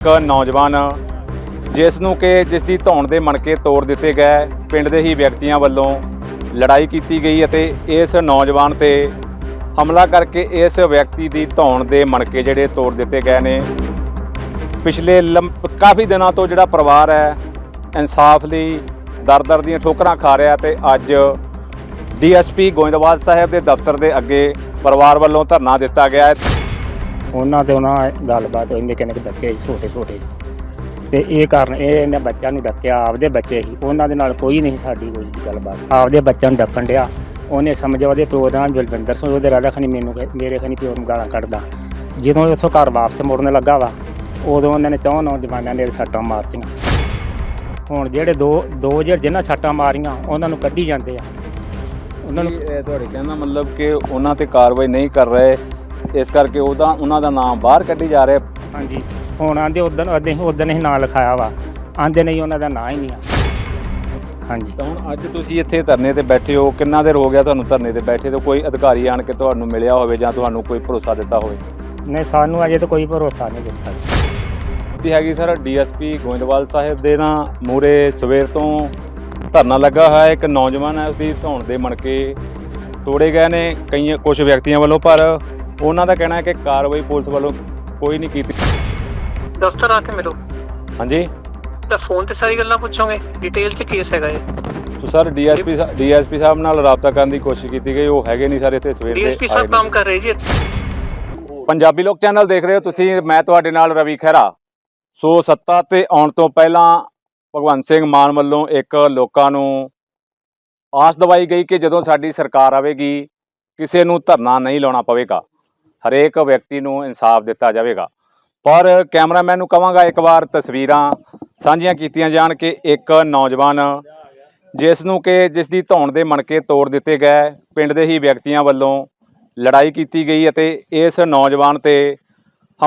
ਇੱਕ ਨੌਜਵਾਨ ਜਿਸ ਨੂੰ ਕਿ ਜਿਸ ਦੀ ਧੌਣ ਦੇ ਮਣਕੇ ਤੋੜ ਦਿੱਤੇ ਗਏ। ਪਿੰਡ ਦੇ ਹੀ ਵਿਅਕਤੀਆਂ ਵੱਲੋਂ ਲੜਾਈ ਕੀਤੀ ਗਈ ਅਤੇ ਇਸ ਨੌਜਵਾਨ ਤੇ ਹਮਲਾ ਕਰਕੇ ਇਸ ਵਿਅਕਤੀ ਦੀ ਧੌਣ ਦੇ ਮਣਕੇ ਜਿਹੜੇ ਤੋੜ ਦਿੱਤੇ ਗਏ ਨੇ। ਪਿਛਲੇ ਲੰਬ- ਕਾਫੀ ਦਿਨਾਂ ਤੋਂ ਜਿਹੜਾ ਪਰਿਵਾਰ ਹੈ, ਇਨਸਾਫ ਲਈ ਦਰ-ਦਰ ਦੀਆਂ ਠੋਕਰਾਂ ਖਾ ਰਿਹਾ ਤੇ ਅੱਜ ਡੀਐਸਪੀ ਗੋਇੰਦਵਾਲ ਸਾਹਿਬ ਦੇ ਦਫ਼ਤਰ ਦੇ ਅੱਗੇ ਪਰਿਵਾਰ ਵੱਲੋਂ ਧਰਨਾ ਦਿੱਤਾ ਗਿਆ ਹੈ। ਉਹਨਾਂ ਤੇ ਉਹਨਾਂ ਗੱਲਬਾਤ ਹੋਈ, ਨਿੱਕੇ ਨਿੱਕੇ ਬੱਚੇ ਸੀ, ਛੋਟੇ ਛੋਟੇ। ਤੇ ਇਹ ਕਾਰਨ ਇਹ ਇਹਨਾਂ ਬੱਚਿਆਂ ਨੂੰ ਡੱਕਿਆ, ਆਪਦੇ ਬੱਚੇ ਸੀ। ਉਹਨਾਂ ਦੇ ਨਾਲ ਕੋਈ ਨਹੀਂ ਸਾਡੀ ਕੋਈ ਗੱਲਬਾਤ। ਆਪਦੇ ਬੱਚਿਆਂ ਨੂੰ ਡੱਕਣ ਡਿਆ। ਉਹਨੇ ਸਮਝਿਆ ਉਹਦੇ ਪਿਓ ਦਾ ਨਾਮ ਬਲਵਿੰਦਰ ਸਿੰਘ, ਉਹਦੇ ਰਾਜਾ ਖਣੀ ਮੈਨੂੰ ਮੇਰੇ ਖਣੀ ਪਿਓ ਨੂੰ ਗਾਲਾਂ ਕੱਢਦਾ। ਜਦੋਂ ਉਹ ਉੱਥੋਂ ਘਰ ਵਾਪਸ ਮੁੜਨ ਲੱਗਾ ਵਾ, ਉਦੋਂ ਉਹਨਾਂ ਨੇ ਚੌਂ ਨੌਜਵਾਨਾਂ ਨੇ ਸੱਟਾਂ ਮਾਰਤੀਆਂ। ਹੁਣ ਜਿਹੜੇ ਦੋ ਦੋ ਜਿਹੜੇ ਜਿਨ੍ਹਾਂ ਸੱਟਾਂ ਮਾਰੀਆਂ, ਉਹਨਾਂ ਨੂੰ ਕੱਢੀ ਜਾਂਦੇ ਆ। ਉਹਨਾਂ ਨੂੰ ਤੁਹਾਡੇ ਕਹਿੰਦਾ ਮਤਲਬ ਕਿ ਉਹਨਾਂ ਤੇ ਕਾਰਵਾਈ ਨਹੀਂ ਕਰ ਰਹੇ। ਇਸ ਕਰਕੇ ਉਹਦਾ ਉਹਨਾਂ ਦਾ ਨਾਮ ਬਾਹਰ ਕੱਢੀ ਜਾ ਰਿਹਾ। ਹਾਂਜੀ। ਹੁਣ ਆਂਦੇ ਉਦੋਂ ਅਸੀਂ ਉਦੋਂ ਹੀ ਨਾਂ ਲਿਖਾਇਆ ਵਾ। ਆਂਦੇ ਨਹੀਂ ਉਹਨਾਂ ਦਾ ਨਾਂ ਹੀ ਨਹੀਂ ਆ। ਹਾਂਜੀ। ਤਾਂ ਹੁਣ ਅੱਜ ਤੁਸੀਂ ਇੱਥੇ ਧਰਨੇ ਤੇ ਬੈਠੇ ਹੋ ਕਿੰਨਾ ਦੇਰ ਹੋ ਗਿਆ ਤੁਹਾਨੂੰ ਧਰਨੇ ਤੇ ਬੈਠੇ ਤੇ? ਕੋਈ ਅਧਿਕਾਰੀ ਆਣ ਕੇ ਤੁਹਾਨੂੰ ਮਿਲਿਆ ਹੋਵੇ ਜਾਂ ਤੁਹਾਨੂੰ ਕੋਈ ਭਰੋਸਾ ਦਿੱਤਾ ਹੋਵੇ? ਨਹੀਂ ਸਾਨੂੰ ਅਜੇ ਤਾਂ ਕੋਈ ਭਰੋਸਾ ਨਹੀਂ ਦਿੱਤਾ। ਦੀ ਹੈਗੀ ਸਰ ਡੀਐਸਪੀ ਗੋਇੰਦਵਾਲ ਸਾਹਿਬ ਦੇ ਨਾ। ਮੂਰੇ ਸਵੇਰ ਤੋਂ ਧਰਨਾ ਲੱਗਾ ਹੋਇਆ ਹੈ ਇੱਕ ਨੌਜਵਾਨ ਹੈ ਉਸਦੀ ਧੌਣ ਦੇ ਮਣਕੇ ਤੋੜੇ ਗਏ ਨੇ। ਕਈ ਕੁਝ ਵਿਅਕਤੀਆਂ ਵੱਲੋਂ ਪਰ ਉਹਨਾਂ ਦਾ ਕਹਿਣਾ ਹੈ ਕਿ ਕਾਰਵਾਈ ਪੁਲਿਸ ਵੱਲੋਂ ਕੋਈ ਨਹੀਂ ਕੀਤੀ। ਦਫ਼ਤਰ ਆ ਕੇ ਮਿਲੋ। ਹਾਂਜੀ। ਤਾਂ ਫੋਨ ਤੇ ਸਾਰੀ ਗੱਲਾਂ ਪੁੱਛੋਗੇ? ਡਿਟੇਲ 'ਚ ਕੇਸ ਹੈਗਾ ਇਹ। ਸੋ ਸਰ ਡੀਐਸਪੀ ਡੀਐਸਪੀ ਸਾਹਿਬ ਨਾਲ ਰਾਬਤਾ ਕਰਨ ਦੀ ਕੋਸ਼ਿਸ਼ ਕੀਤੀ ਗਈ। ਉਹ ਹੈਗੇ ਨਹੀਂ ਸਰ ਇੱਥੇ ਸਵੇਰ ਦੇ ਡੀਐਸਪੀ ਸਾਹਿਬ। ਕੰਮ ਕਰ ਰਹੇ ਜੀ ਪੰਜਾਬੀ ਲੋਕ ਚੈਨਲ ਦੇਖ ਰਹੇ ਹੋ ਤੁਸੀਂ। ਮੈਂ ਤੁਹਾਡੇ ਨਾਲ ਰਵੀ ਖਹਿਰਾ। ਸੋ ਸੱਤਾ ਤੇ ਆਉਣ ਤੋਂ ਪਹਿਲਾਂ ਭਗਵੰਤ ਸਿੰਘ ਮਾਨ ਵੱਲੋਂ ਇੱਕ ਲੋਕਾਂ ਨੂੰ ਆਸ ਦਵਾਈ ਗਈ ਕਿ ਜਦੋਂ ਸਾਡੀ ਸਰਕਾਰ ਆਵੇਗੀ ਕਿਸੇ ਨੂੰ ਧਰਨਾ ਨਹੀਂ ਲਾਉਣਾ ਪਵੇਗਾ। ਹਰੇਕ ਵਿਅਕਤੀ ਨੂੰ ਇਨਸਾਫ ਦਿੱਤਾ ਜਾਵੇਗਾ। ਪਰ ਕੈਮਰਾਮੈਨ ਨੂੰ ਕਵਾਂਗਾ ਇੱਕ ਵਾਰ ਤਸਵੀਰਾਂ ਸਾਂਝੀਆਂ ਕੀਤੀਆਂ ਜਾਣ ਕਿ ਇੱਕ ਨੌਜਵਾਨ ਜਿਸ ਨੂੰ ਕਿ ਜਿਸ ਦੀ ਧੌਣ ਦੇ ਮਣਕੇ ਤੋੜ ਦਿੱਤੇ ਗਏ, ਪਿੰਡ ਦੇ ਹੀ ਵਿਅਕਤੀਆਂ ਵੱਲੋਂ ਲੜਾਈ ਕੀਤੀ ਗਈ ਅਤੇ ਇਸ ਨੌਜਵਾਨ ਤੇ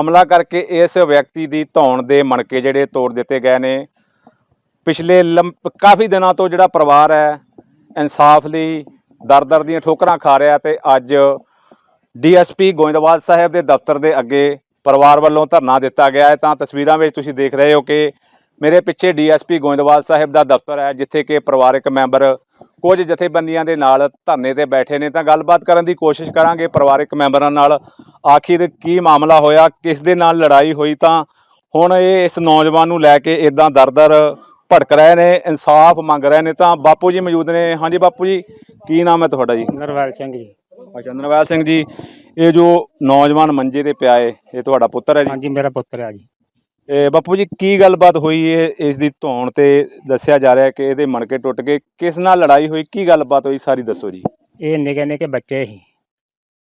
ਹਮਲਾ ਕਰਕੇ ਇਸ ਵਿਅਕਤੀ ਦੀ ਧੌਣ ਦੇ ਮਣਕੇ ਜਿਹੜੇ ਤੋੜ ਦਿੱਤੇ ਗਏ ਨੇ। ਪਿਛਲੇ ਲੰਬ- ਕਾਫੀ ਦਿਨਾਂ ਤੋਂ ਜਿਹੜਾ ਪਰਿਵਾਰ ਹੈ, ਇਨਸਾਫ ਲਈ ਦਰ-ਦਰ ਦੀਆਂ ਠੋਕਰਾਂ ਖਾ ਰਿਹਾ ਤੇ ਅੱਜ ਡੀਐਸਪੀ ਗੋਇੰਦਵਾਲ ਸਾਹਿਬ ਦੇ ਦਫ਼ਤਰ ਦੇ ਅੱਗੇ ਪਰਿਵਾਰ ਵੱਲੋਂ ਧਰਨਾ ਦਿੱਤਾ ਗਿਆ ਹੈ। ਤਾਂ ਤਸਵੀਰਾਂ ਵਿੱਚ ਤੁਸੀਂ ਦੇਖ ਰਹੇ ਹੋ ਕਿ ਮੇਰੇ ਪਿੱਛੇ ਡੀਐਸਪੀ ਗੋਇੰਦਵਾਲ ਸਾਹਿਬ ਦਾ ਦਫ਼ਤਰ ਹੈ, ਜਿੱਥੇ ਕਿ ਪਰਿਵਾਰਕ ਮੈਂਬਰ ਕੁਝ ਜਥੇਬੰਦੀਆਂ ਦੇ ਨਾਲ ਧਰਨੇ ਤੇ ਬੈਠੇ ਨੇ। ਤਾਂ ਗੱਲਬਾਤ ਕਰਨ ਦੀ ਕੋਸ਼ਿਸ਼ ਕਰਾਂਗੇ ਪਰਿਵਾਰਕ ਮੈਂਬਰਾਂ ਨਾਲ। ਆਖਿਰ ਕੀ ਮਾਮਲਾ ਹੋਇਆ, ਕਿਸ ਦੇ ਨਾਲ ਲੜਾਈ ਹੋਈ? ਤਾਂ ਹੁਣ ਇਹ ਇਸ ਨੌਜਵਾਨ ਨੂੰ ਲੈ ਕੇ ਇਦਾਂ ਦਰ-ਦਰ ਭੜਕ ਰਹੇ ਨੇ, ਇਨਸਾਫ ਮੰਗ ਰਹੇ ਨੇ। ਤਾਂ ਬਾਪੂ ਜੀ ਮੌਜੂਦ ਨੇ। ਹਾਂਜੀ ਬਾਪੂ ਜੀ, ਕੀ ਨਾਮ ਹੈ ਤੁਹਾਡਾ ਜੀ? ਨਰਵੈਲ ਸਿੰਘ ਜੀ। ਚੰਦਰਵਾਲ ਸਿੰਘ ਜੀ ਇਹ ਜੋ ਨੌਜਵਾਨ ਮੰਜੇ ਤੇ ਪਿਆ ਏ ਇਹ ਤੁਹਾਡਾ ਪੁੱਤਰ ਹੈ ਜੀ? ਹਾਂਜੀ ਮੇਰਾ ਪੁੱਤਰ ਆ ਜੀ। ਇਹ ਬਾਪੂ ਜੀ ਕੀ ਗੱਲਬਾਤ ਹੋਈ ਏ ਇਸ ਦੀ ਧੌਣ ਤੇ ਦੱਸਿਆ ਜਾ ਰਿਹਾ ਕਿ ਇਹਦੇ ਮਣਕੇ ਟੁੱਟ ਗਏ ਕਿਸ ਨਾਲ ਲੜਾਈ ਹੋਈ ਕੀ ਗੱਲਬਾਤ ਹੋਈ ਸਾਰੀ ਦੱਸੋ ਜੀ। ਇਹ ਨਿੱਕੇ ਨਿੱਕੇ ਬੱਚੇ ਸੀ।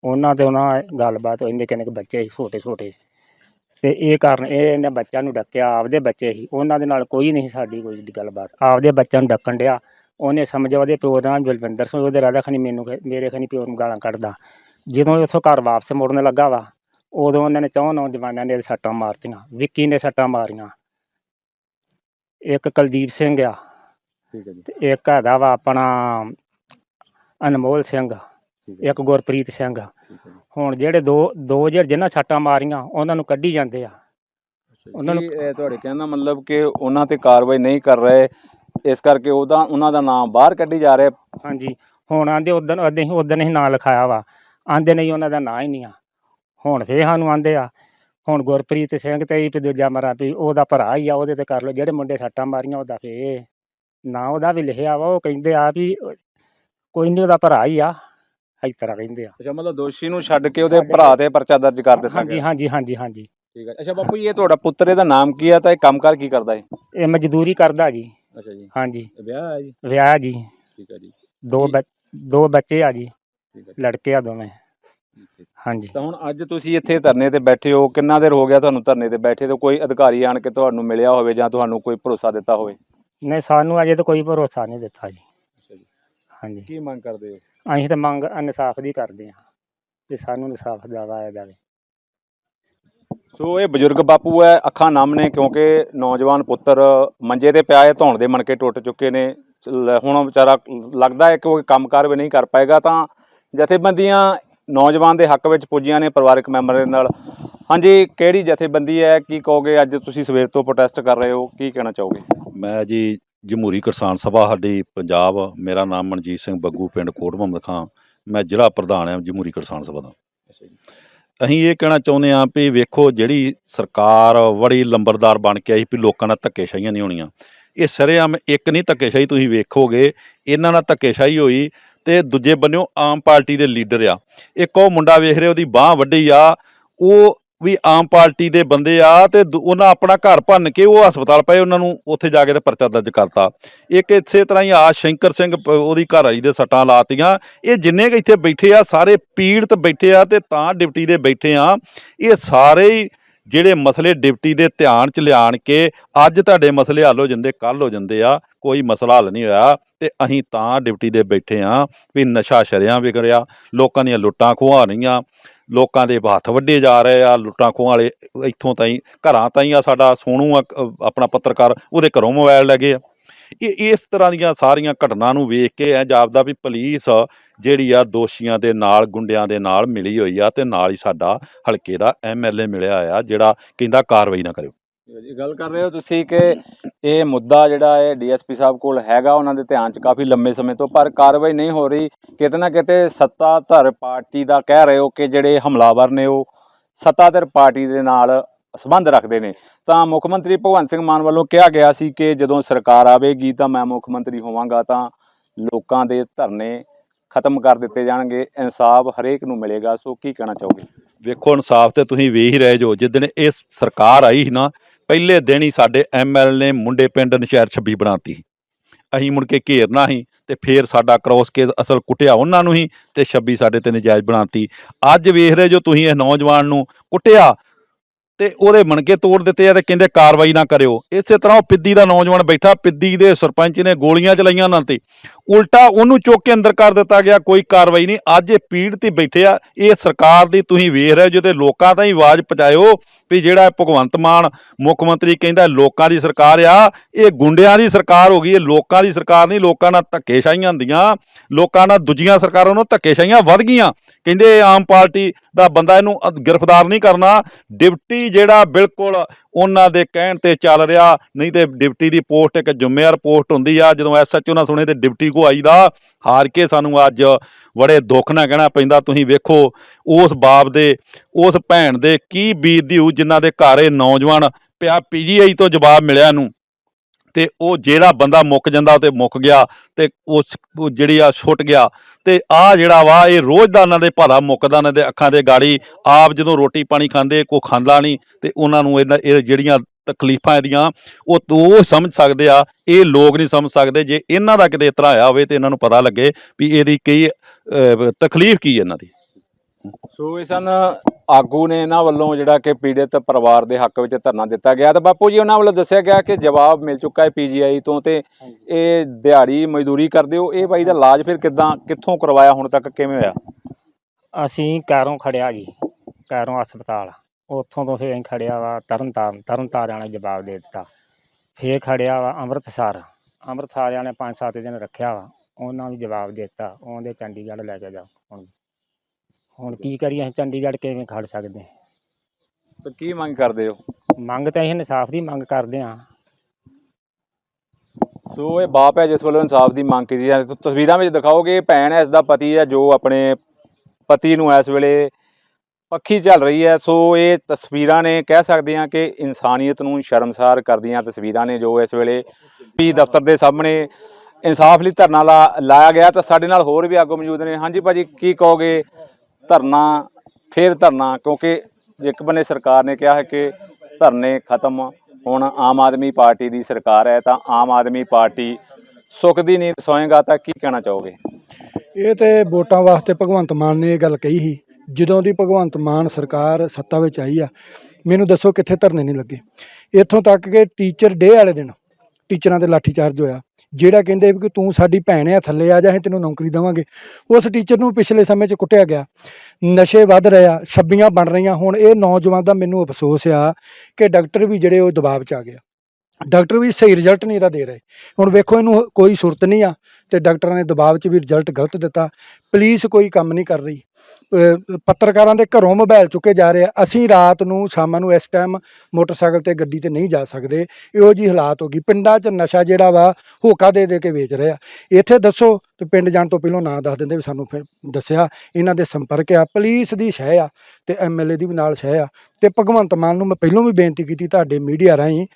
ਉਹਨਾਂ ਤੇ ਉਹਨਾਂ ਗੱਲਬਾਤ ਹੋਈ ਨਿੱਕੇ ਨਿੱਕੇ ਬੱਚੇ ਸੀ ਛੋਟੇ ਛੋਟੇ। ਤੇ ਇਹ ਕਾਰਨ ਇਹ ਇਹਨਾਂ ਬੱਚਿਆਂ ਨੂੰ ਡੱਕਿਆ ਆਪਦੇ ਬੱਚੇ ਸੀ। ਉਹਨਾਂ ਦੇ ਨਾਲ ਕੋਈ ਨਹੀਂ ਸਾਡੀ ਕੋਈ ਗੱਲਬਾਤ। ਆਪਦੇ ਬੱਚਿਆਂ ਨੂੰ ਡੱਕਣ ਡਿਆ। ਉਹਨੇ ਸਮਝਿਆ ਉਹਦੇ ਪਿਓ ਦਾ ਨਾਮ ਬਲਵਿੰਦਰ ਸਿੰਘ ਉਹਦੇ ਰਾਜਾ ਖਣੀ ਮੈਨੂੰ ਕਹਿ- ਮੇਰੇ ਖਣੀ ਪਿਓ ਨੂੰ ਗਾਲਾਂ ਕੱਢਦਾ। ਜਦੋਂ ਉਹ ਉੱਥੋਂ ਘਰ ਵਾਪਸ ਮੁੜਨ ਲੱਗਾ ਵਾ ਉਦੋਂ ਉਹਨਾਂ ਨੇ ਚੌਂ ਨੌਜਵਾਨਾਂ ਨੇ ਸੱਟਾਂ ਮਾਰਤੀਆਂ ਵਿੱਕੀ ਨੇ ਸੱਟਾਂ ਮਾਰੀਆਂ। ਇੱਕ ਕੁਲਦੀਪ ਸਿੰਘ ਆ ਠੀਕ ਹੈ ਜੀ। ਤੇ ਇੱਕ ਹੈਗਾ ਵਾ ਆਪਣਾ ਅਨਮੋਲ ਸਿੰਘ ਠੀਕ ਹੈ ਇੱਕ ਗੁਰਪ੍ਰੀਤ ਸਿੰਘ ਠੀਕ ਹੈ ਜੀ। ਹੁਣ ਜਿਹੜੇ ਦੋ ਦੋ ਜਿਹੜੇ ਜਿਨ੍ਹਾਂ ਛੱਟਾਂ ਮਾਰੀਆਂ ਉਹਨਾਂ ਨੂੰ ਕੱਢੀ ਜਾਂਦੇ ਆ। ਉਹਨਾਂ ਨੂੰ- ਇਹ ਤੁਹਾਡੇ ਕਹਿਣ ਦਾ ਮਤਲਬ ਕਿ ਉਹਨਾਂ ਤੇ ਕਾਰਵਾਈ ਨਹੀਂ ਕਰ ਰਹੇ ਇਸ ਕਰਕੇ ਉਹਦਾ ਉਹਨਾਂ ਦਾ ਨਾਮ ਬਾਹਰ ਕੱਢੀ ਜਾ ਰਿਹਾ। ਹਾਂਜੀ ਹੁਣ ਆਂਦੇ ਉਦੋਂ ਅਸੀਂ ਉਦੋਂ ਹੀ ਨਾਂ ਲਿਖਾਇਆ ਵਾ। ਆਂਦੇ ਨਹੀਂ ਉਹਨਾਂ ਦਾ ਨਾਂ ਹੀ ਨਹੀਂ ਆ। ਹੁਣ ਫੇਰ ਸਾਨੂੰ ਆਂਦੇ ਆ ਹੁਣ ਗੁਰਪ੍ਰੀਤ ਸਿੰਘ ਤੇ ਵੀ ਦੂਜਾ ਮਰਾ ਵੀ ਉਹਦਾ ਭਰਾ ਹੀ ਆ ਉਹਦੇ ਤੇ ਕਰ ਲਓ ਜਿਹੜੇ ਮੁੰਡੇ ਸੱਟਾਂ ਮਾਰੀਆਂ ਉਹਦਾ ਫੇ ਨਾਂ ਉਹਦਾ ਵੀ ਲਿਖਿਆ ਵਾ ਉਹ ਕਹਿੰਦੇ ਆ ਵੀ ਕੋਈ ਨਹੀਂ ਉਹਦਾ ਭਰਾ ਹੀ ਆ ਇਸ ਤਰ੍ਹਾਂ ਕਹਿੰਦੇ ਆ। ਅੱਛਾ ਮਤਲਬ ਦੋਸ਼ੀ ਨੂੰ ਛੱਡ ਕੇ ਉਹਦੇ ਭਰਾ ਤੇ ਪਰਚਾ ਦਰਜ ਕਰ ਦਿੱਤਾ ਹਾਂਜੀ ਗਿਆ। ਹਾਂਜੀ ਹਾਂਜੀ ਹਾਂਜੀ। ਠੀਕ ਹੈ ਅੱਛਾ ਬਾਪੂ ਜੀ ਇਹ ਤੁਹਾਡਾ ਪੁੱਤਰ ਇਹਦਾ ਨਾਮ ਕੀ ਹੈ ਤਾਂ ਇਹ ਕੰਮਕਾਰ ਕੀ ਕਰਦਾ ਹੈ ਇਹ ਮਜ਼ਦੂਰੀ ਕਰਦਾ ਜੀ। ਅੱਛਾ ਜੀ। ਹਾਂਜੀ। ਵਿਆਹ ਹੈ ਜੀ? ਵਿਆਹ ਜੀ। ਠੀਕ ਹੈ ਜੀ। ਦੋ। ਬੱਚ- ਦੋ ਬੱਚੇ ਆ ਜੀ। ਠੀਕ ਹੈ ਲੜਕੇ ਆ ਦੋਵੇਂ। ਠੀਕ ਹੈ। ਹਾਂਜੀ। ਤਾਂ ਹੁਣ ਅੱਜ ਤੁਸੀਂ ਇੱਥੇ ਧਰਨੇ ਤੇ ਬੈਠੇ ਹੋ ਕਿੰਨਾ ਦੇਰ ਹੋ ਗਿਆ ਤੁਹਾਨੂੰ ਧਰਨੇ ਤੇ ਬੈਠੇ ਤੇ ਕੋਈ ਅਧਿਕਾਰੀ ਆਣ ਕੇ ਤੁਹਾਨੂੰ ਮਿਲਿਆ ਹੋਵੇ ਜਾਂ ਤੁਹਾਨੂੰ ਕੋਈ ਭਰੋਸਾ ਦਿੱਤਾ ਹੋਵੇ? ਨਹੀਂ ਸਾਨੂੰ ਅਜੇ ਤਾਂ ਕੋਈ ਭਰੋਸਾ ਨਹੀਂ ਦਿੱਤਾ ਜੀ। ਅੱਛਾ ਜੀ। ਹਾਂਜੀ। ਕੀ ਮੰਗ ਕਰਦੇ ਹੋ? ਅਸੀਂ ਤਾਂ ਮੰਗ ਇਨਸਾਫ ਦੀ ਕਰਦੇ ਹਾਂ। ਕਿ ਸਾਨੂੰ ਇਨਸਾਫ ਦਿਵਾਇਆ ਜਾਵੇ। ਸੋ ਇਹ ਬਜ਼ੁਰਗ ਬਾਪੂ ਹੈ, ਅੱਖਾਂ ਨਮ ਨੇ ਕਿਉਂਕਿ ਨੌਜਵਾਨ ਪੁੱਤਰ ਮੰਜੇ ਤੇ ਪਿਆ ਹੈ, ਧੌਣ ਦੇ ਮਣਕੇ ਟੁੱਟ ਚੁੱਕੇ ਨੇ। ਲ- ਹੁਣ ਵਿਚਾਰਾ ਲੱਗਦਾ ਹੈ ਕਿ ਉਹ ਕੰਮਕਾਰ ਵੀ ਨਹੀਂ ਕਰ ਪਾਏਗਾ ਤਾਂ ਜਥੇਬੰਦੀਆਂ ਨੌਜਵਾਨ ਦੇ ਹੱਕ ਵਿੱਚ ਪੁੱਜੀਆਂ ਨੇ ਪਰਿਵਾਰਕ ਮੈਂਬਰ ਦੇ ਨਾਲ। ਹਾਂਜੀ, ਕਿਹੜੀ ਜਥੇਬੰਦੀ ਹੈ? ਕੀ ਕਹੋਗੇ? ਅੱਜ ਤੁਸੀਂ ਸਵੇਰ ਤੋਂ ਪ੍ਰੋਟੈਸਟ ਕਰ ਰਹੇ ਹੋ, ਕੀ ਕਹਿਣਾ ਚਾਹੋਗੇ? ਮੈਂ ਜੀ ਜਮਹੂਰੀ ਕਿਸਾਨ ਸਭਾ ਸਾਡੀ ਪੰਜਾਬ, ਮੇਰਾ ਨਾਮ ਮਨਜੀਤ ਸਿੰਘ ਬੱਗੂ, ਪਿੰਡ ਕੋਟ ਮੁਹੰਮਦ ਖਾਂ ਮੈਂ ਜ਼ਿਲ੍ਹਾ ਪ੍ਰਧਾਨ ਹਾਂ ਜਮਹੂਰੀ ਕਿਸਾਨ ਸਭਾ ਦਾ। ਅਸੀਂ ਇਹ ਕਹਿਣਾ ਚਾਹੁੰਦੇ ਹਾਂ ਵੀ ਵੇਖੋ ਜਿਹੜੀ ਸਰਕਾਰ ਬੜੀ ਲੰਬਰਦਾਰ ਬਣ ਕੇ ਆਈ ਵੀ ਲੋਕਾਂ ਨਾਲ ਧੱਕੇਸ਼ਾਹੀਆਂ ਨਹੀਂ ਹੋਣੀਆਂ। ਇਹ ਸਰੇਆਮ ਇੱਕ ਨਹੀਂ ਧੱਕੇਸ਼ਾਹੀ ਤੁਸੀਂ ਵੇਖੋਗੇ, ਇਹਨਾਂ ਨਾਲ ਧੱਕੇਸ਼ਾਹੀ ਹੋਈ ਤੇ ਦੂਜੇ ਬੰਨਿਓ ਆਮ ਪਾਰਟੀ ਦੇ ਲੀਡਰ ਆ। ਇੱਕ ਉਹ ਮੁੰਡਾ ਵੇਖ ਰਹੇ, ਉਹਦੀ ਬਾਹ ਵੱਡੀ ਆ, ਉਹ ਵੀ ਆਮ ਪਾਰਟੀ ਦੇ ਬੰਦੇ ਆ ਤੇ ਦੂ- ਉਹਨਾਂ ਆਪਣਾ ਘਰ ਭੰਨ ਕੇ ਉਹ ਹਸਪਤਾਲ ਪਏ ਉਹਨਾਂ ਨੂੰ, ਉੱਥੇ ਜਾ ਕੇ ਤੇ ਪਰਚਾ ਦਰਜ ਕਰਤਾ। ਇੱਕ ਇਸੇ ਤਰ੍ਹਾਂ ਹੀ ਆ ਸ਼ੰਕਰ ਸਿੰਘ ਉਹਦੀ ਘਰ ਵਾਲੀ ਦੇ ਸੱਟਾਂ ਲਾਤੀਆਂ। ਇਹ ਜਿੰਨੇ ਕੁ ਇੱਥੇ ਬੈਠੇ ਆ, ਸਾਰੇ ਪੀੜਤ ਬੈਠੇ ਆ ਤੇ ਤਾਂ ਡਿਪਟੀ ਦੇ ਬੈਠੇ ਆ। ਇਹ ਸਾਰੇ ਹੀ ਜਿਹੜੇ ਮਸਲੇ ਡਿਪਟੀ ਦੇ ਧਿਆਨ ਚ ਲਿਆਣ ਕੇ ਅੱਜ ਤੁਹਾਡੇ ਮਸਲੇ ਹੱਲ ਹੋ ਜਾਂਦੇ ਕੱਲ ਹੋ ਜਾਂਦੇ ਆ, ਕੋਈ ਮਸਲਾ ਹੱਲ ਨਹੀਂ ਹੋਇਆ ਤੇ ਅਸੀਂ ਤਾਂ ਡਿਪਟੀ ਦੇ ਬੈਠੇ ਆ, ਵੀ ਨਸ਼ਾ ਸ਼ਰਿਆਂ ਵਿਗੜਿਆ, ਲੋਕਾਂ ਦੀਆਂ ਲੁੱਟਾਂ ਖੁਆ ਰਹੀਆਂ। ਲੋਕਾਂ ਦੇ ਹੱਥ ਵੱਡੇ ਜਾ ਰਹੇ ਆ ਲੁੱਟਾਂ ਖੋਹਾਂ ਵਾਲੇ ਇੱਥੋਂ ਤਾਈਂ ਘਰਾਂ ਤਾਈਂ ਆ ਸਾਡਾ ਸੋਨੂ ਆ, ਅ, ਆਪਣਾ ਪੱਤਰਕਾਰ ਉਹਦੇ ਘਰੋਂ ਮੋਬਾਈਲ ਲੈ ਗਏ ਆ। ਇਹ ਇਸ ਤਰ੍ਹਾਂ ਦੀਆਂ ਸਾਰੀਆਂ ਘਟਨਾ ਨੂੰ ਵੇਖ ਕੇ ਐ ਜਾਪਦਾ ਵੀ ਪੁਲਿਸ ਜਿਹੜੀ ਆ ਦੋਸ਼ੀਆਂ ਦੇ ਨਾਲ ਗੁੰਡਿਆਂ ਦੇ ਨਾਲ ਮਿਲੀ ਹੋਈ ਆ ਤੇ ਨਾਲ ਹੀ ਸਾਡਾ ਹਲਕੇ ਦਾ ਐਮਐਲਏ ਮਿਲਿਆ ਆ ਜਿਹੜਾ ਕਹਿੰਦਾ ਕਾਰਵਾਈ ਨਾ ਕਰਿਓ। ਜੀ ਗੱਲ ਕਰ ਰਹੇ ਹੋ ਤੁਸੀਂ ਕਿ ਇਹ ਮੁੱਦਾ ਜਿਹੜਾ ਹੈ, ਡੀਐਸਪੀ ਸਾਹਿਬ ਕੋਲ ਹੈਗਾ, ਉਹਨਾਂ ਦੇ ਧਿਆਨ 'ਚ ਕਾਫੀ ਲੰਮੇ ਸਮੇਂ ਤੋਂ, ਪਰ ਕਾਰਵਾਈ ਨਹੀਂ ਹੋ ਰਹੀ। ਕਿਤੇ ਨਾ ਕਿਤੇ ਸੱਤਾਧਰ ਪਾਰਟੀ ਦਾ ਕਹਿ ਰਹੇ ਹੋ ਕਿ ਜਿਹੜੇ ਹਮਲਾਵਰ ਨੇ, ਉਹ ਸੱਤਾਧਰ ਪਾਰਟੀ ਦੇ ਨਾਲ ਸੰਬੰਧ ਰੱਖਦੇ ਨੇ। ਤਾਂ ਮੁੱਖ ਮੰਤਰੀ ਭਗਵੰਤ ਸਿੰਘ ਮਾਨ ਵੱਲੋਂ ਕਿਹਾ ਗਿਆ ਸੀ ਕਿ ਜਦੋਂ ਸਰਕਾਰ ਆਵੇਗੀ ਤਾਂ ਮੈਂ ਮੁੱਖ ਮੰਤਰੀ ਹੋਵਾਂਗਾ, ਤਾਂ ਲੋਕਾਂ ਦੇ ਧਰਨੇ ਖਤਮ ਕਰ ਦਿੱਤੇ ਜਾਣਗੇ। ਇਨਸਾਫ ਹਰੇਕ ਨੂੰ ਮਿਲੇਗਾ। ਸੋ ਕੀ ਕਹਿਣਾ ਚਾਹੋਗੇ? ਵੇਖੋ, ਇਨਸਾਫ ਤੇ ਤੁਸੀਂ ਵੇਖ ਹੀ ਰਹੇ ਜੋ ਜਿੱਦਣ ਇਹ ਸਰਕਾਰ ਆਈ ਸੀ ਨਾ ਪਹਿਲੇ ਦਿਨ ਹੀ ਸਾਡੇ ਐਮਐਲ ਨੇ ਮੁੰਡੇ ਪਿੰਡ ਨਸ਼ਹਿਰ 26 ਬਣਾਤੀ। ਅਸੀਂ ਮੁੜ ਕੇ ਘੇਰਨਾ ਸੀ ਤੇ ਫੇਰ ਸਾਡਾ ਕ੍ਰੋਸ ਕੇਸ ਅਸਲ ਕੁੱਟਿਆ ਉਹਨਾਂ ਨੂੰ ਹੀ ਤੇ 26 ਸਾਡੇ ਤੇ ਨਜਾਇਜ਼ ਬਣਾਤੀ। ਅੱਜ ਵੇਖ ਰਹੇ ਜੋ ਤੁਸੀਂ ਇਹ ਨੌਜਵਾਨ ਨੂੰ ਕੁੱਟਿਆ ਤੇ ਉਹਦੇ ਮਣਕੇ ਤੋੜ ਦਿੱਤੇ ਆ ਤੇ ਕਹਿੰਦੇ ਕਾਰਵਾਈ ਨਾ ਕਰਿਓ। ਇਸੇ ਤਰ੍ਹਾਂ ਉਹ ਪਿੱਦੀ ਦਾ ਨੌਜਵਾਨ ਬੈਠਾ, ਪਿੱਦੀ ਦੇ ਸਰਪੰਚ ਨੇ ਗੋਲੀਆਂ ਚਲਾਈਆਂ ਉਹਨਾਂ ਤੇ। ਉਲਟਾ ਉਹਨੂੰ ਚੁੱਕ ਕੇ ਅੰਦਰ ਕਰ ਦਿੱਤਾ ਗਿਆ, ਕੋਈ ਕਾਰਵਾਈ ਨਹੀਂ। ਅੱਜ ਇਹ ਪੀੜ ਤੇ ਬੈਠੇ ਆ, ਇਹ ਸਰਕਾਰ ਦੀ ਤੁਸੀਂ ਵੇਖ ਰਹੇ ਜੋ ਤੇ ਲੋਕਾਂ ਹੀ ਆਵਾਜ਼ ਪਹੁੰਚਾਇਓ ਵੀ ਜਿਹੜਾ ਭਗਵੰਤ ਮਾਨ ਮੁੱਖ ਮੰਤਰੀ ਕਹਿੰਦਾ ਲੋਕਾਂ ਦੀ ਸਰਕਾਰ ਆ, ਇਹ ਗੁੰਡਿਆਂ ਦੀ ਸਰਕਾਰ ਹੋ ਗਈ, ਇਹ ਲੋਕਾਂ ਦੀ ਸਰਕਾਰ ਨਹੀਂ, ਲੋਕਾਂ ਨਾਲ ਧੱਕੇਸ਼ਾਹੀਆਂ ਹੁੰਦੀਆਂ। ਲੋਕਾਂ ਨਾਲ ਦੂਜੀਆਂ ਸਰਕਾਰਾਂ ਨੂੰ ਧੱਕੇਸ਼ਾਹੀਆਂ ਵੱਧ ਗਈਆਂ। ਕਹਿੰਦੇ ਆਮ ਪਾਰਟੀ ਦਾ ਬੰਦਾ ਇਹਨੂੰ ਗ੍ਰਿਫਤਾਰ ਨਹੀਂ ਕਰਨਾ। ਡਿਪਟੀ ਜਿਹੜਾ ਬਿਲਕੁਲ ਉਹਨਾਂ ਦੇ ਕਹਿਣ ਤੇ ਚੱਲ ਰਿਹਾ, ਨਹੀਂ ਤੇ ਡਿਪਟੀ ਦੀ ਪੋਸਟ, ਇੱਕ ਜ਼ਿੰਮੇਵਾਰ ਪੋਸਟ ਹੁੰਦੀ ਆ, ਜਦੋਂ ਐਸਐਚਓ ਨਾਲ ਸੁਣੇ ਤੇ ਡਿਪਟੀ ਕੋ ਆਈ ਦਾ, ਹਾਰ ਕੇ ਸਾਨੂੰ ਅੱਜ ਬੜੇ ਦੁੱਖ ਨਾਲ ਕਹਿਣਾ ਪੈਂਦਾ, ਤੁਸੀਂ ਵੇਖੋ ਉਸ ਬਾਪ ਦੇ, ਉਸ ਭੈਣ ਦੇ ਕੀ ਬੀਤਦੀ ਹੋਊ, ਜਿਨ੍ਹਾਂ ਦੇ ਘਰ ਇਹ ਨੌਜਵਾਨ ਪਿਆ ਪੀਜੀਆਈ ਤੋਂ ਜਵਾਬ ਮਿਲਿਆ ਇਹਨੂੰ। ਤੇ ਉਹ ਜਿਹੜਾ ਬੰਦਾ ਮੁੱਕ ਜਾਂਦਾ ਉਹ ਤੇ ਮੁੱਕ ਗਿਆ ਤੇ ਉਸ ਉਹ ਜਿਹੜੀ ਆ ਛੁੱਟ ਗਿਆ ਤੇ ਆ ਜਿਹੜਾ ਵਾ ਇਹ ਰੋਜ਼ ਦਾ ਉਹਨਾਂ ਦੇ ਭਾਰਾ ਮੁੱਕਦਾ ਉਹਨਾਂ ਦੇ ਅੱਖਾਂ ਦੇ ਗਾੜੀ, ਆਪ ਜਦੋਂ ਰੋਟੀ ਪਾਣੀ ਖਾਂਦੇ ਕੋ ਖਾਂਦਾ ਨਹੀਂ ਤੇ ਉਹਨਾਂ ਨੂੰ ਇਹਨਾਂ ਇਹ ਜਿਹੜੀਆਂ ਤਕਲੀਫਾਂ ਇਹਦੀਆਂ ਉਹ ਉਹ ਸਮਝ ਸਕਦੇ ਆ, ਇਹ ਲੋਕ ਨਹੀਂ ਸਮਝ ਸਕਦੇ ਜੇ ਇਹਨਾਂ ਦਾ ਕਿਤੇ ਇਤਰਾ ਆਇਆ ਹੋਵੇ ਤੇ ਇਹਨਾਂ ਨੂੰ ਪਤਾ ਲੱਗੇ ਵੀ ਇਹਦੀ ਕੀ ਤਕਲੀਫ ਕੀ ਹੈ ਇਹਨਾਂ ਦੀ। ਸੋ ਇਹ ਸਨ ਆਗੂ ਨੇ ਇਹਨਾਂ ਵੱਲੋਂ ਜਿਹੜਾ ਕਿ ਪੀੜਤ ਪਰਿਵਾਰ ਦੇ ਹੱਕ ਵਿੱਚ ਧਰਨਾ ਦਿੱਤਾ ਗਿਆ ਤੇ ਬਾਪੂ ਜੀ ਉਹਨਾਂ ਵੱਲੋਂ ਦੱਸਿਆ ਗਿਆ ਕਿ ਜਵਾਬ ਮਿਲ ਚੁੱਕਾ ਹੈ ਪੀਜੀਆਈ ਤੋਂ ਤੇ ਇਹ ਦਿਹਾੜੀ ਮਜ਼ਦੂਰੀ ਕਰਦੇ ਹੋ? ਇਹ ਬਾਈ ਦਾ ਇਲਾਜ ਫਿਰ ਕਿੱਦਾਂ ਕਿੱਥੋਂ ਕਰਵਾਇਆ ਹੁਣ ਤੱਕ ਕਿਵੇਂ ਹੋਇਆ? ਅਸੀਂ ਕਾਰੋਂ ਖੜਿਆ ਜੀ ਕਾਰੋਂ ਹਸਪਤਾਲ। ਉੱਥੋਂ ਤੋਂ ਫਿਰ ਅਸੀਂ ਖੜਿਆ ਵਾ ਤਰਨ ਤਾਰਨ ਤਰਨ ਤਾਰਿਆਂ ਨੇ ਜਵਾਬ ਦੇ ਦਿੱਤਾ। ਫਿਰ ਖੜਿਆ ਵਾ ਅੰਮ੍ਰਿਤਸਰ। ਅੰਮ੍ਰਿਤਸਰ ਵਾਲਿਆਂ ਨੇ 5-7 ਦਿਨ ਰੱਖਿਆ ਵਾ ਉਹਨਾਂ ਵੀ ਜਵਾਬ ਦੇ ਦਿੱਤਾ। ਉਹਦੇ ਚੰਡੀਗੜ੍ਹ ਲੈ ਕੇ ਜਾਓ ਹੁਣ। ਹੁਣ ਕੀ ਕਰੀਏ ਅਸੀਂ ਚੰਡੀਗੜ੍ਹ ਕਿਵੇਂ ਖੜ ਸਕਦੇ ਤੇ ਕੀ ਮੰਗ ਕਰਦੇ ਹੋ? ਮੰਗ ਤਾਂ ਅਸੀਂ ਇਨਸਾਫ ਦੀ ਮੰਗ ਕਰਦੇ ਹਾਂ। ਸੋ ਇਹ ਬਾਪ ਹੈ ਜਿਸ ਵੱਲੋਂ ਇਨਸਾਫ ਦੀ ਮੰਗ ਕੀਤੀ ਜਾਂਦੀ ਤਸਵੀਰਾਂ ਵਿੱਚ ਦਿਖਾਓਗੇ ਭੈਣ ਹੈ ਇਸ ਦਾ ਪਤੀ ਹੈ ਜੋ ਆਪਣੇ ਪਤੀ ਨੂੰ ਇਸ ਵੇਲੇ ਪੱਖੀ ਚੱਲ ਰਹੀ ਹੈ। ਸੋ ਇਹ ਤਸਵੀਰਾਂ ਨੇ ਕਹਿ ਸਕਦੇ ਹਾਂ ਕਿ ਇਨਸਾਨੀਅਤ ਨੂੰ ਸ਼ਰਮਸਾਰ ਕਰਦੀਆਂ ਤਸਵੀਰਾਂ ਨੇ ਜੋ ਇਸ ਵੇਲੇ ਪੀ ਦਫ਼ਤਰ ਦੇ ਸਾਹਮਣੇ ਇਨਸਾਫ ਲਈ ਧਰਨਾ ਲਾਇਆ ਗਿਆ ਤਾਂ ਸਾਡੇ ਨਾਲ ਹੋਰ ਵੀ ਆਗੂ ਮੌਜੂਦ ਨੇ। ਹਾਂਜੀ ਭਾਜੀ ਕੀ ਕਹੋਗੇ? ਧਰਨਾ, ਫੇਰ ਧਰਨਾ, ਕਿਉਂਕਿ ਇੱਕ ਬੰਨੇ ਸਰਕਾਰ ਨੇ ਕਿਹਾ ਹੈ ਕਿ ਧਰਨੇ ਖਤਮ ਹੁਣ ਆਮ ਆਦਮੀ ਪਾਰਟੀ ਦੀ ਸਰਕਾਰ ਹੈ, ਤਾਂ ਆਮ ਆਦਮੀ ਪਾਰਟੀ ਸੁੱਖ ਦੀ ਨੀਂਦ ਸੋਏਗਾ ਤਾਂ ਕੀ ਕਹਿਣਾ ਚਾਹੋਗੇ? ਇਹ ਤੇ ਵੋਟਾਂ ਵਾਸਤੇ ਭਗਵੰਤ ਮਾਨ ਨੇ ਇਹ ਗੱਲ ਕਹੀ ਸੀ, ਜਦੋਂ ਦੀ ਭਗਵੰਤ ਮਾਨ ਸਰਕਾਰ ਸੱਤਾ ਵਿੱਚ ਆਈ ਆ, ਮੈਨੂੰ ਦੱਸੋ ਕਿੱਥੇ ਧਰਨੇ ਨਹੀਂ ਲੱਗੇ? ਇੱਥੋਂ ਤੱਕ ਕਿ ਟੀਚਰ ਡੇ ਵਾਲੇ ਦਿਨ, ਟੀਚਰਾਂ ਤੇ ਲਾਠੀਚਾਰਜ ਹੋਇਆ ਜਿਹੜਾ ਕਹਿੰਦੇ ਵੀ ਕਿ ਤੂੰ ਸਾਡੀ ਭੈਣ ਆ, ਥੱਲੇ ਆ ਜਾ, ਅਸੀਂ ਤੈਨੂੰ ਨੌਕਰੀ ਦੇਵਾਂਗੇ। ਉਸ ਟੀਚਰ ਨੂੰ ਪਿਛਲੇ ਸਮੇਂ 'ਚ ਕੁੱਟਿਆ ਗਿਆ। ਨਸ਼ੇ ਵੱਧ ਰਿਹਾ ਛੱਬੀਆਂ ਬਣ ਰਹੀਆਂ। ਹੁਣ ਇਹ ਨੌਜਵਾਨ ਦਾ ਮੈਨੂੰ ਅਫਸੋਸ ਆ ਕਿ ਡਾਕਟਰ ਵੀ ਜਿਹੜੇ ਉਹ ਦਬਾਅ 'ਚ ਆ ਗਿਆ। ਡਾਕਟਰ ਵੀ ਸਹੀ ਰਿਜ਼ਲਟ ਨਹੀਂ ਇਹਦਾ ਦੇ ਰਹੇ। ਹੁਣ ਵੇਖੋ ਇਹਨੂੰ ਕੋਈ ਸੁਰਤ ਨਹੀਂ ਆ ਤੇ ਡਾਕਟਰਾਂ ਨੇ ਦਬਾਅ 'ਚ ਵੀ ਰਿਜ਼ਲਟ ਗਲਤ ਦਿੱਤਾ। ਪੁਲਿਸ ਕੋਈ ਕੰਮ ਨਹੀਂ ਕਰ ਰਹੀ। ਪੱਤਰਕਾਰਾਂ ਦੇ ਘਰੋਂ ਮੋਬਾਈਲ ਚੁੱਕੇ ਜਾ ਰਹੇ ਆ। ਅਸੀਂ ਰਾਤ ਨੂੰ ਸ਼ਾਮਾਂ ਨੂੰ ਇਸ ਟਾਈਮ ਮੋਟਰਸਾਈਕਲ ਤੇ ਗੱਡੀ ਤੇ ਨਹੀਂ ਜਾ ਸਕਦੇ। ਇਹੋ ਜੀ ਹਾਲਾਤ ਹੋ ਗਈ। ਪਿੰਡਾਂ 'ਚ ਨਸ਼ਾ ਜਿਹੜਾ ਵਾ, ਹੋਕਾ ਦੇ ਦੇ ਕੇ ਵੇਚ ਰਹੇ ਆ। ਇੱਥੇ ਦੱਸੋ ਤੇ ਪਿੰਡ ਜਾਣ ਤੋਂ ਪਹਿਲਾਂ ਨਾਂ ਦੱਸ ਦਿੰਦੇ ਵੀ ਸਾਨੂੰ ਫਿਰ ਦੱਸਿਆ। ਇਹਨਾਂ ਦੇ ਸੰਪਰਕ ਆ, ਪੁਲਿਸ ਦੀ ਸ਼ਹਿ ਆ ਤੇ ਐਮਐਲਏ ਦੀ ਵੀ ਨਾਲ ਸ਼ਹਿ ਆ ਤੇ ਭਗਵੰਤ ਮਾਨ ਨੂੰ ਮੈਂ ਪਹਿਲਾਂ ਵੀ ਬੇਨਤੀ ਕੀਤੀ ਤੁਹਾਡੇ ਮੀਡੀਆ ਰਾਹੀਂ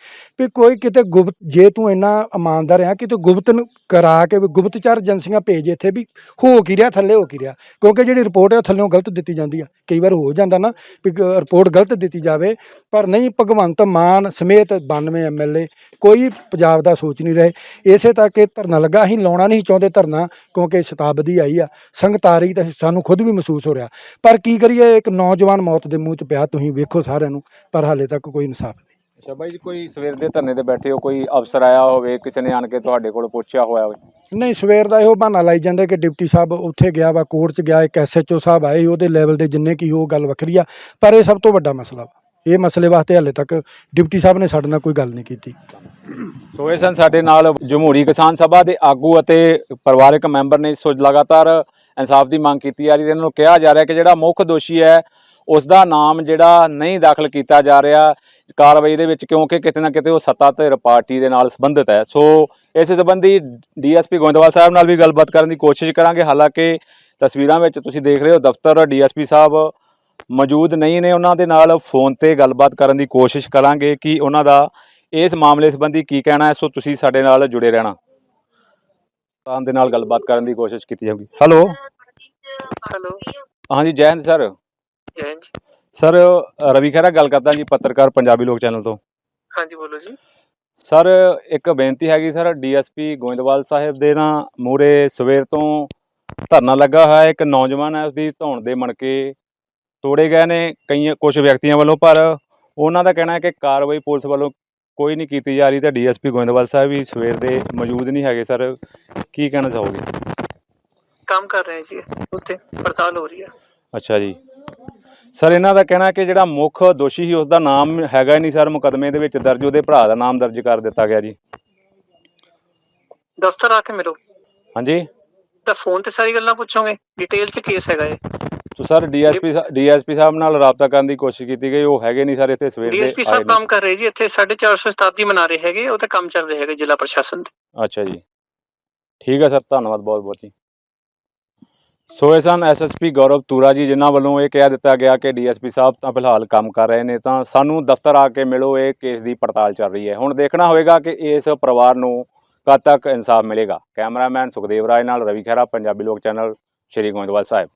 ਵੀ ਕੋਈ ਕਿਤੇ ਗੁਪਤ, ਜੇ ਤੂੰ ਇੰਨਾ ਇਮਾਨਦਾਰ ਆ, ਕਿਤੇ ਗੁਪਤ ਨੂੰ ਕਰਾ ਕੇ ਵੀ ਗੁਪਤਚਰ ਏਜੰਸੀਆਂ ਭੇਜ ਇੱਥੇ ਵੀ ਹੋ ਕੀ ਰਿਹਾ, ਥੱਲੇ ਹੋ ਕੀ ਰਿਹਾ। ਕਿਉਂਕਿ ਜਿਹੜੀ ਰਿਪੋਰਟ ਹੈ ਉਹ ਥੱਲੇੋਂ ਗਲਤ ਦਿੱਤੀ ਜਾਂਦੀ ਆ। ਕਈ ਵਾਰ ਹੋ ਜਾਂਦਾ ਨਾ ਵੀ ਰਿਪੋਰਟ ਗਲਤ ਦਿੱਤੀ ਜਾਵੇ, ਪਰ ਨਹੀਂ ਭਗਵੰਤ ਮਾਨ ਸਮੇਤ 92 ਐਮਐਲਏ ਕੋਈ ਪੰਜਾਬ ਦਾ ਸੋਚ ਨਹੀਂ ਰਹੇ। ਇਸੇ ਤੱਕ ਇਹ ਧਰਨਾ ਲੱਗਾ, ਅਸੀਂ ਲਾਉਣਾ ਨਹੀਂ ਚਾਹੁੰਦੇ ਧਰਨਾ। ਕਿਉਂਕਿ ਸ਼ਤਾਬਦੀ ਆਈ ਆ ਸੰਗਤ ਆ ਰਹੀ ਤਾਂ ਸਾਨੂੰ ਖੁਦ ਵੀ ਮਹਿਸੂਸ ਹੋ ਰਿਹਾ। ਪਰ ਕੀ ਕਰੀਏ ਇੱਕ ਨੌਜਵਾਨ ਮੌਤ ਦੇ ਮੂੰਹ 'ਚ ਪਿਆ ਤੁਸੀਂ ਵੇਖੋ ਸਾਰਿਆਂ ਨੂੰ ਪਰ ਹਾਲੇ ਤੱਕ ਕੋਈ ਇਨਸਾਫ ਨਹੀਂ। ਅੱਛਾ ਬਾਈ ਜੀ ਕੋਈ ਸਵੇਰ ਦੇ ਧਰਨੇ ਤੇ ਬੈਠੇ ਹੋ ਕੋਈ ਅਫਸਰ ਆਇਆ ਹੋਵੇ ਕਿਸੇ ਨੇ ਆਣ ਕੇ ਤੁਹਾਡੇ ਕੋਲ ਪੁੱਛਿਆ ਹੋਇਆ ਹੋਵੇ? ਨਹੀਂ ਸਵੇਰ ਦਾ ਇਹੋ ਬਹਾਨਾ ਲਾਈ ਜਾਂਦੇ ਕਿ ਡਿਪਟੀ ਸਾਹਿਬ ਉੱਥੇ ਗਿਆ ਵਾ ਕੋਰਟ 'ਚ ਗਿਆ ਇੱਕ ਐਸਐਚਓ ਸਾਹਿਬ ਆਏ ਉਹਦੇ ਲੈਵਲ ਦੇ ਜਿੰਨੇ ਕੀ ਉਹ ਗੱਲ ਵੱਖਰੀ ਆ ਪਰ ਇਹ ਸਭ ਤੋਂ ਵੱਡਾ ਮਸਲਾ ਵਾ। ਇਹ ਮਸਲੇ ਵਾਸਤੇ ਹਾਲੇ ਤੱਕ ਡਿਪਟੀ ਸਾਹਿਬ ਨੇ ਸਾਡੇ ਨਾਲ ਕੋਈ ਗੱਲ ਨਹੀਂ ਕੀਤੀ। ਸੋ ਇਹ ਸਨ ਸਾਡੇ ਨਾਲ ਜਮਹੂਰੀ ਕਿਸਾਨ ਸਭਾ ਦੇ ਆਗੂ ਅਤੇ ਪਰਿਵਾਰਕ ਮੈਂਬਰ ਨੇ। ਸੋ ਲਗਾਤਾਰ ਇਨਸਾਫ ਦੀ ਮੰਗ ਕੀਤੀ ਜਾ ਰਹੀ ਹੈ। ਇਹਨਾਂ ਨੂੰ ਕਿਹਾ ਜਾ ਰਿਹਾ ਕਿ ਜਿਹੜਾ ਮੁੱਖ ਦੋਸ਼ੀ ਹੈ, ਉਸ ਦਾ ਨਾਮ ਜਿਹੜਾ ਨਹੀਂ ਦਾਖਲ ਕੀਤਾ ਜਾ ਰਿਹਾ। ਕਾਰਵਾਈ ਦੇ ਵਿੱਚ ਕਿਉਂਕਿ ਕਿਤੇ ਨਾ ਕਿਤੇ ਉਹ ਸੱਤਾ ਧਿਰ ਪਾਰਟੀ ਦੇ ਨਾਲ ਸੰਬੰਧਿਤ ਹੈ। ਸੋ ਇਸ ਸੰਬੰਧੀ ਡੀਐਸਪੀ ਗੋਇੰਦਵਾਲ ਸਾਹਿਬ ਨਾਲ ਵੀ ਗੱਲਬਾਤ ਕਰਨ ਦੀ ਕੋਸ਼ਿਸ਼ ਕਰਾਂਗੇ। ਹਾਲਾਂਕਿ ਤਸਵੀਰਾਂ ਵਿੱਚ ਤੁਸੀਂ ਦੇਖ ਰਹੇ ਹੋ, ਦਫ਼ਤਰ ਡੀਐਸਪੀ ਸਾਹਿਬ ਮੌਜੂਦ ਨਹੀਂ ਨੇ। ਉਹਨਾਂ ਦੇ ਨਾਲ ਫੋਨ ਤੇ ਗੱਲਬਾਤ ਕਰਨ ਦੀ ਕੋਸ਼ਿਸ਼ ਕਰਾਂਗੇ ਕਿ ਉਹਨਾਂ ਦਾ ਇਸ ਮਾਮਲੇ ਸੰਬੰਧੀ ਕੀ ਕਹਿਣਾ ਹੈ? ਸੋ ਤੁਸੀਂ ਸਾਡੇ ਨਾਲ ਜੁੜੇ ਰਹਿਣਾ। ਤਾਂ ਦੇ ਨਾਲ ਗੱਲਬਾਤ ਕਰਨ ਦੀ ਕੋਸ਼ਿਸ਼ ਕੀਤੀ ਜਾਊਗੀ। ਹੈਲੋ ਹੈਲੋ ਹਾਂਜੀ ਜੈ ਹਿੰਦ ਸਰ। ਜੈਨ ਜੀ। ਸਰ ਰਵੀ ਖਹਿਰਾ ਗੱਲ ਕਰਦਾ ਜੀ ਪੱਤਰਕਾਰ ਪੰਜਾਬੀ ਲੋਕ ਚੈਨਲ ਤੋਂ। ਹਾਂਜੀ ਬੋਲੋ ਜੀ। ਸਰ ਇੱਕ ਬੇਨਤੀ ਹੈਗੀ ਸਰ ਡੀਐਸਪੀ ਗੋਇੰਦਵਾਲ ਸਾਹਿਬ ਦੇ ਨਾ ਮੂਰੇ ਸਵੇਰ ਤੋਂ ਧਰਨਾ ਲੱਗਾ ਹੋਇਆ। ਇੱਕ ਨੌਜਵਾਨ ਹੈ ਉਸਦੀ ਧੌਣ ਦੇ ਮਣਕੇ ਤੋੜੇ ਗਏ ਨੇ ਕਈ ਕੁਝ ਵਿਅਕਤੀਆਂ ਵੱਲੋਂ ਪਰ ਉਹਨਾਂ ਦਾ ਕਹਿਣਾ ਹੈ ਕਿ ਕਾਰਵਾਈ ਪੁਲਿਸ ਵੱਲੋਂ ਕੋਈ ਨਹੀਂ ਕੀਤੀ ਜਾ ਰਹੀ ਤੇ ਡੀਐਸਪੀ ਗੋਇੰਦਵਾਲ ਸਾਹਿਬ ਵੀ ਸਵੇਰ ਦੇ ਮੌਜੂਦ ਨਹੀਂ ਹੈਗੇ ਸਰ। ਕੀ ਕਹਿਣਾ ਚਾਹੋਗੇ? ਕੰਮ ਕਰ ਰਹੇ ਜੀ ਉੱਤੇ ਪੜਤਾਲ ਹੋ ਰਹੀ ਹੈ। ਅੱਛਾ ਜੀ। ਸਰ ਇਹਨਾਂ ਦਾ ਕਹਿਣਾ ਕਿ ਜਿਹੜਾ ਮੁੱਖ ਦੋਸ਼ੀ ਸੀ ਉਸ ਦਾ ਨਾਮ ਹੈਗਾ ਹੀ ਨਹੀਂ ਸਰ ਮੁਕਦਮੇ ਦੇ ਵਿੱਚ ਦਰਜ ਉਹਦੇ ਭਰਾ ਦਾ ਨਾਮ ਦਰਜ ਕਰ ਦਿੱਤਾ ਗਿਆ ਜੀ। ਦਫ਼ਤਰ ਆ ਕੇ ਮਿਲੋ। ਹਾਂਜੀ। ਤਾਂ ਫੋਨ ਤੇ ਸਾਰੀ ਗੱਲਾਂ ਪੁੱਛੋਗੇ ਡਿਟੇਲ 'ਚ ਕੇਸ ਹੈਗਾ ਇਹ। ਤੋ ਸਰ ਡੀਐਸਪੀ ਡੀਐਸਪੀ ਸਾਹਿਬ ਨਾਲ ਰਾਬਤਾ ਕਰਨ ਦੀ ਕੋਸ਼ਿਸ਼ ਕੀਤੀ ਗਈ ਉਹ ਹੈਗੇ ਨਹੀਂ ਸਰ ਇੱਥੇ ਸਵੇਰ ਦੇ ਡੀਐਸਪੀ ਸਾਹਿਬ। ਕੰਮ ਕਰ ਰਹੇ ਜੀ ਇੱਥੇ 450 ਸ਼ਤਾਬਦੀ ਮਨਾ ਰਹੇ ਹੈਗੇ ਉਹ ਤੇ ਕੰਮ ਚੱਲ ਰਿਹਾ ਹੈਗਾ ਜ਼ਿਲ੍ਹਾ ਪ੍ਰਸ਼ਾਸਨ ਦੇ ਅੱਛਾ ਜੀ। ਠੀਕ ਹੈ ਸਰ ਧੰਨਵਾਦ ਬਹੁਤ ਬਹੁਤ ਜੀ। ਸੋ ਇਹ ਸਨ ਐਸਐਸਪੀ ਗੌਰਵ ਤੂਰਾ ਜੀ ਜਿਨ੍ਹਾਂ ਵੱਲੋਂ ਇਹ ਕਹਿ ਦਿੱਤਾ ਗਿਆ ਕਿ ਡੀਐਸਪੀ ਸਾਹਿਬ ਤਾਂ ਫਿਲਹਾਲ ਕੰਮ ਕਰ ਰਹੇ ਨੇ ਤਾਂ ਸਾਨੂੰ ਦਫ਼ਤਰ ਆ ਕੇ ਮਿਲੋ ਇਹ ਕੇਸ ਦੀ ਪੜਤਾਲ ਚੱਲ ਰਹੀ ਹੈ। ਹੁਣ ਦੇਖਣਾ ਹੋਵੇਗਾ ਕਿ ਇਸ ਪਰਿਵਾਰ ਨੂੰ ਕਦ ਤੱਕ ਇਨਸਾਫ ਮਿਲੇਗਾ। ਕੈਮਰਾਮੈਨ ਸੁਖਦੇਵ ਰਾਏ ਨਾਲ ਰਵੀ ਖਹਿਰਾ ਪੰਜਾਬੀ ਲੋਕ ਚੈਨਲ ਸ਼੍ਰੀ ਗੋਇੰਦਵਾਲ ਸਾਹਿਬ।